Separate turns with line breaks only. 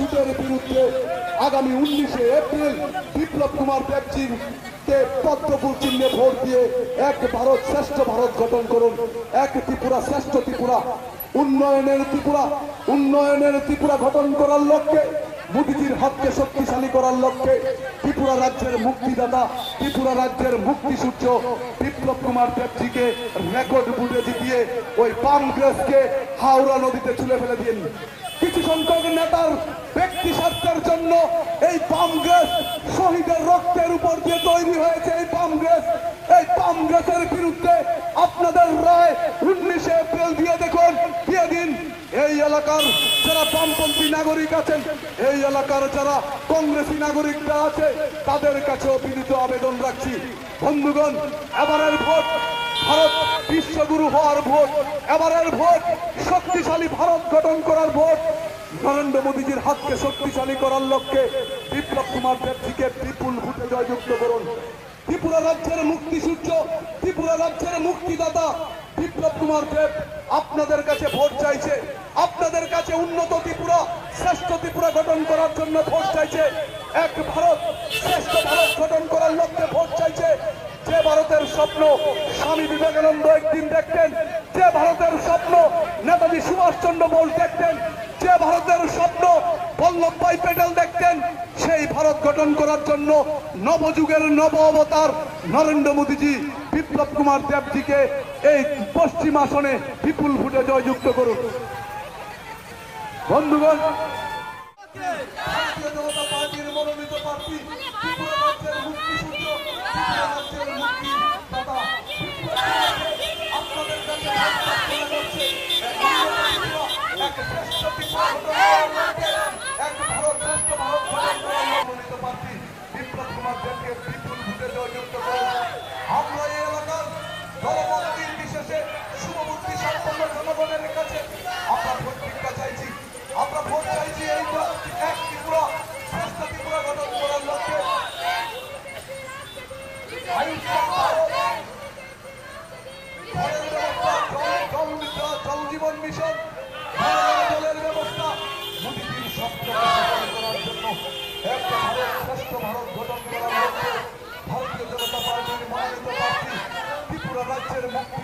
ছুটের বিরুদ্ধে আগামী উনিশে এপ্রিল বিপ্লব কুমার দেবজি কে পদ্মফুল চিহ্নে ভোট দিয়ে এক ভারত শ্রেষ্ঠ ভারত গঠন করুন। এক ত্রিপুরা শ্রেষ্ঠ ত্রিপুরা, উন্নয়নের ত্রিপুরা উন্নয়নের ত্রিপুরা গঠন করার লক্ষ্যে, মোদিজির হাতকে শক্তিশালী করার লক্ষ্যে ত্রিপুরা রাজ্যের মুক্তিদাতা, ত্রিপুরা রাজ্যের মুক্তি সূর্য বিপ্লব কুমার দেবজিকে রেকর্ড বুটে জিতিয়ে ওই কংগ্রেসকে হাওড়া নদীতে ছুলে ফেলে দিয়ে কিছু সংখ্যক নেতার ব্যক্তি স্বার্থের জন্য এই কংগ্রেস শহীদের রক্তের উপর দিয়ে তৈরি হয়েছে এই কংগ্রেস এই কংগ্রেসের বিরুদ্ধে আপনাদের রায় উনিশে এপ্রিল দিয়ে দেখুন, দিয়ে দিন। এই এলাকার যারা বামপন্থী নাগরিক আছেন, এই এলাকার যারা কংগ্রেসী নাগরিকরা আছে, তাদের কাছেও বিনীত আবেদন রাখছি। বন্ধুগণ, এবারের ভোট ভারত বিশ্বগুরু হওয়ার ভোট, এবারের ভোট শক্তিশালী ভারত গঠন করার ভোট। নরেন্দ্র মোদীজির হাতকে শক্তিশালী করার লক্ষ্যে বিপ্লব কুমার দেবজিকে বিপুল ভোটে জয়যুক্ত করুন। ত্রিপুরা রাজ্যের মুক্তি সূর্য ত্রিপুরা রাজ্যের মুক্তিদাতা বিপ্লব কুমার দেব আপনাদের কাছে ভোট চাইছে। আপনাদের কাছে উন্নত ত্রিপুরা, শ্রেষ্ঠ ত্রিপুরা গঠন করার জন্য ভোট চাইছে। এক ভারত, শ্রেষ্ঠ ভারত গঠন করার লক্ষ্যে ভোট চাইছে। যে ভারতের স্বপ্ন, স্বামী বিবেকানন্দ একদিন দেখতেন। যে ভারতের স্বপ্ন, নেতাজি সুভাষচন্দ্র বোস দেখতেন। ভারতের স্বপ্ন বল্লভভাই প্যাটেল দেখতেন, সেই ভারত গঠন করার জন্য নবযুগের নব অবতার নরেন্দ্র মোদীজি বিপ্লব কুমার দেবজিকে এই পশ্চিম আসনে বিপুল ভোটে জয়যুক্ত করুন। বন্ধুগণ, ভারতীয় জনতা পার্টির মনোনীত প্রার্থী আমরা এই এলাকার দলমত নির্বিশেষে শুভবুদ্ধি সম্পন্ন জনগণের কাছে আমরা ভোট চাইছি। আমরা ভোট চাইছি এই এক ত্রিপুরা শ্রেষ্ঠ ত্রিপুরা করার জন্য এক ভারত শ্রেষ্ঠ ভারত গঠন করা ভারতীয় জনতা পার্টির মনোনীত প্রার্থী ত্রিপুরা রাজ্যের রাজ্যের